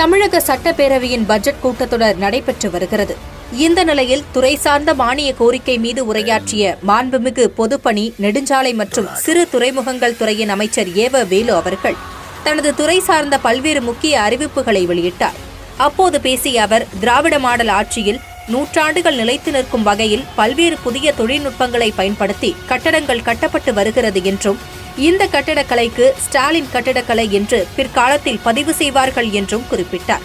தமிழக சட்டப்பேரவையின் பட்ஜெட் கூட்டத்தொடர் நடைபெற்று வருகிறது. இந்த நிலையில் துறை சார்ந்த மானிய கோரிக்கை மீது உரையாற்றிய மாண்புமிகு பொதுப்பணி நெடுஞ்சாலை மற்றும் சிறு துறைமுகங்கள் துறையின் அமைச்சர் ஏவ வேலு அவர்கள் தனது துறை சார்ந்த பல்வேறு முக்கிய அறிவிப்புகளை வெளியிட்டார். அப்போது பேசிய அவர் திராவிட மாடல் ஆட்சியில் நூற்றாண்டுகள் நிலைத்து நிற்கும் வகையில் பல்வேறு புதிய தொழில்நுட்பங்களை பயன்படுத்தி கட்டடங்கள் கட்டப்பட்டு வருகிறது என்றும் இந்த கட்டடக்கலைக்கு ஸ்டாலின் கட்டடக்கலை என்று பிற்காலத்தில் பதிவு செய்வார்கள் என்றும் குறிப்பிட்டார்.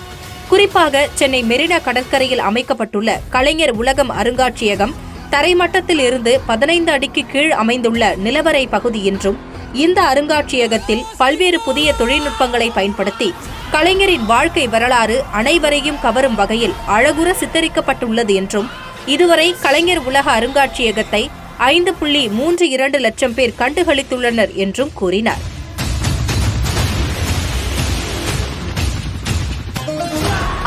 குறிப்பாக சென்னை மெரினா கடற்கரையில் அமைக்கப்பட்டுள்ள கலைஞர் உலகம் அருங்காட்சியகம் தரைமட்டத்தில் இருந்து பதினைந்து அடிக்கு கீழ் அமைந்துள்ள நிலவரை பகுதி என்றும் இந்த அருங்காட்சியகத்தில் பல்வேறு புதிய தொழில்நுட்பங்களை பயன்படுத்தி கலைஞரின் வாழ்க்கை வரலாறு அனைவரையும் கவரும் வகையில் அழகுற சித்தரிக்கப்பட்டுள்ளது என்றும் இதுவரை கலைஞர் உலக அருங்காட்சியகத்தை ஐந்து புள்ளி மூன்று இரண்டு லட்சம் பேர் கண்டுகளித்துள்ளனர் என்றும் கூறினார்.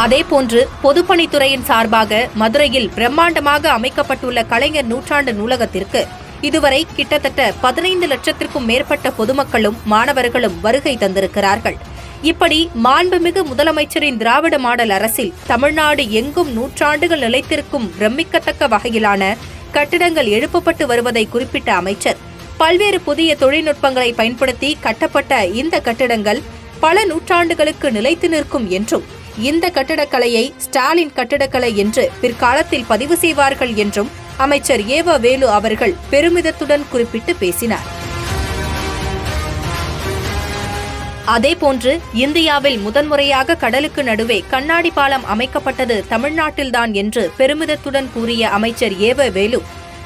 அதேபோன்று பொதுப்பணித்துறையின் சார்பாக மதுரையில் பிரம்மாண்டமாக அமைக்கப்பட்டுள்ள கலைஞர் நூற்றாண்டு நூலகத்திற்கு இதுவரை கிட்டத்தட்ட பதினைந்து லட்சத்திற்கும் மேற்பட்ட பொதுமக்களும் மாணவர்களும் வருகை தந்திருக்கிறார்கள். இப்படி மாண்புமிகு முதலமைச்சரின் திராவிட மாடல் அரசில் தமிழ்நாடு எங்கும் நூற்றாண்டுகள் நிலைத்திருக்கும் பிரமிக்கத்தக்க வகையிலான கட்டிடங்கள் எழுப்பப்பட்டு வருவதை குறிப்பிட்ட அமைச்சர் பல்வேறு புதிய தொழில்நுட்பங்களை பயன்படுத்தி கட்டப்பட்ட இந்த கட்டிடங்கள் பல நூற்றாண்டுகளுக்கு நிலைத்து நிற்கும் என்றும் இந்த கட்டிடக்கலையை ஸ்டாலின் கட்டிடக்கலை என்று பிற்காலத்தில் பதிவு செய்வார்கள் என்றும் அமைச்சர் ஏவ வேலு அவர்கள் பெருமிதத்துடன் குறிப்பிட்டு பேசினார். அதேபோன்று இந்தியாவில் முதன்முறையாக கடலுக்கு நடுவே கண்ணாடி பாலம் அமைக்கப்பட்டது தமிழ்நாட்டில்தான் என்று பெருமிதத்துடன் கூறிய அமைச்சர் ஏவ வேலு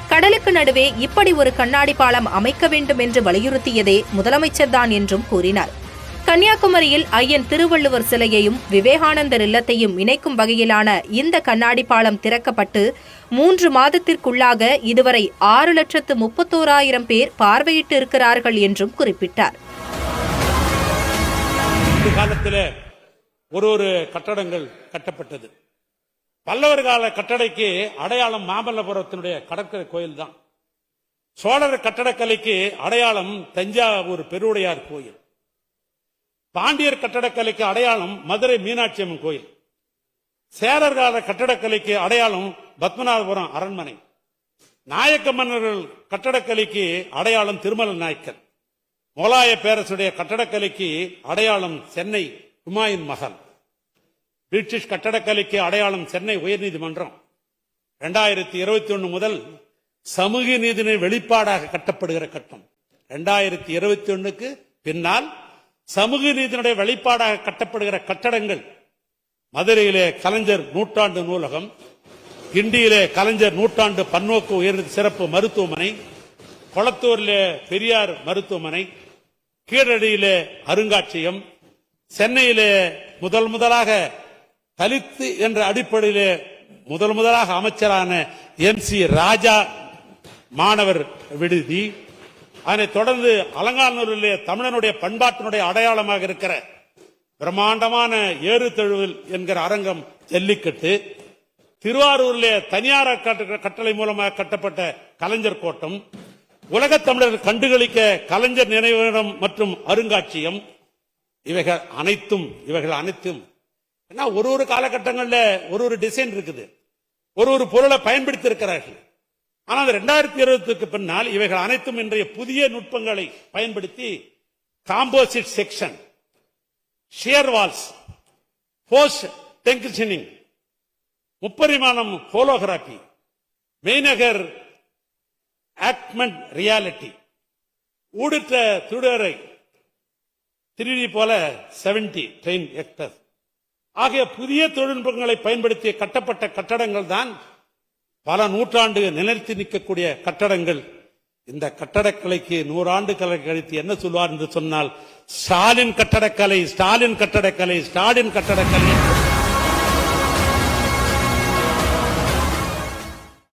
கடலுக்கு நடுவே இப்படி ஒரு கண்ணாடி பாலம் அமைக்க வேண்டும் என்று வலியுறுத்தியதே முதலமைச்சர்தான் என்றும் கூறினார். கன்னியாகுமரியில் ஐயன் திருவள்ளுவர் சிலையையும் விவேகானந்தர் இல்லத்தையும் இணைக்கும் வகையிலான இந்த கண்ணாடி பாலம் திறக்கப்பட்டு மூன்று மாதத்திற்குள்ளாக இதுவரை ஆறு லட்சத்து முப்பத்தோராயிரம் பேர் பார்வையிட்டு இருக்கிறார்கள் என்றும் குறிப்பிட்டார். இந்த காலத்தில் ஒரு ஒரு கட்டடங்கள் கட்டப்பட்டது. பல்லவர் கால கட்டடைக்கு அடையாளம் மாமல்லபுரத்தினுடைய கடற்கரை கோயில் தான் சோழர் கட்டடக்கலைக்கு அடையாளம் தஞ்சாவூர் பெருவுடையார் கோயில். பாண்டியர் கட்டடக்கலைக்கு அடையாளம் மதுரை மீனாட்சி அம்மன் கோயில். சேரர் கால கட்டடக்கலைக்கு அடையாளம் பத்மநாபபுரம் அரண்மனை. நாயக்க மன்னர்கள் கட்டடக்கலைக்கு அடையாளம் திருமல நாயக்கர். முகலாய பேரரசுடைய கட்டடக்கலைக்கு அடையாளம் சென்னை ஹுமாயூன் மகன். பிரிட்டிஷ் கட்டடக்கலைக்கு அடையாளம் சென்னை உயர்நீதிமன்றம். இரண்டாயிரத்தி இருபத்தி ஒன்று முதல் சமூக நீதியின் வெளிப்பாடாக கட்டப்படுகிற கட்டம். இரண்டாயிரத்தி இருபத்தி ஒன்னுக்கு பின்னால் சமூக நீதியினுடைய வெளிப்பாடாக கட்டப்படுகிற கட்டடங்கள் மதுரையிலே கலைஞர் நூற்றாண்டு நூலகம் கிண்டியிலே கலைஞர் நூற்றாண்டு பன்னோக்கு உயர் சிறப்பு மருத்துவமனை கொளத்தூரிலே பெரியார் மருத்துவமனை கீழடியிலே அருங்காட்சியகம் சென்னையிலே முதல் முதலாக தலித்து என்ற அடிப்படையிலே முதல் முதலாக அமைச்சரான எம் சி ராஜா மாணவர் விடுதி அதனைத் தொடர்ந்து அலங்காநல்லூரிலே தமிழனுடைய பண்பாட்டினுடைய அடையாளமாக இருக்கிற பிரம்மாண்டமான ஏறு தழுவல் என்கிற அரங்கம் ஜல்லிக்கட்டு திருவாரூரிலே தனியார் கட்டளை மூலமாக கட்டப்பட்ட கலைஞர் கோட்டம் உலக தமிழர் கண்டுகளிக்க கலைஞர் நினைவிடம் மற்றும் அருங்காட்சியகம் இவைகள் அனைத்தும் இவைகள் அனைத்தும். ஏன்னா ஒரு ஒரு காலகட்டங்களில் ஒரு ஒரு டிசைன் இருக்குது. ஒரு ஒரு பொருளை பயன்படுத்தி இருக்கிறார்கள் ஆனால் ரெண்டாயிரத்தி இருபத்துக்கு பின்னால் இவைகள் அனைத்தும் இன்றைய புதிய நுட்பங்களை பயன்படுத்தி composite section shear walls post tensioning முப்பரிமாணம் holography மெய்நகர் ஆக்மெண்ட் ரியாலிட்டி ஊடுற்ற துடரை திருடி போல 70 ட்ரெயின் எக்டர் ஆகிய புதிய தொழில்நுட்பங்களை பயன்படுத்தி கட்டப்பட்ட கட்டடங்கள் தான் பல நூற்றாண்டு நிலைத்து நிற்கக்கூடிய கட்டடங்கள். இந்த கட்டடக்கலைக்கு நூறாண்டு கலை கழித்து என்ன சொல்வார் என்று சொன்னால் ஸ்டாலின் கட்டடக்கலை ஸ்டாலின் கட்டடக்கலை ஸ்டாலின் கட்டடக்கலை. என்று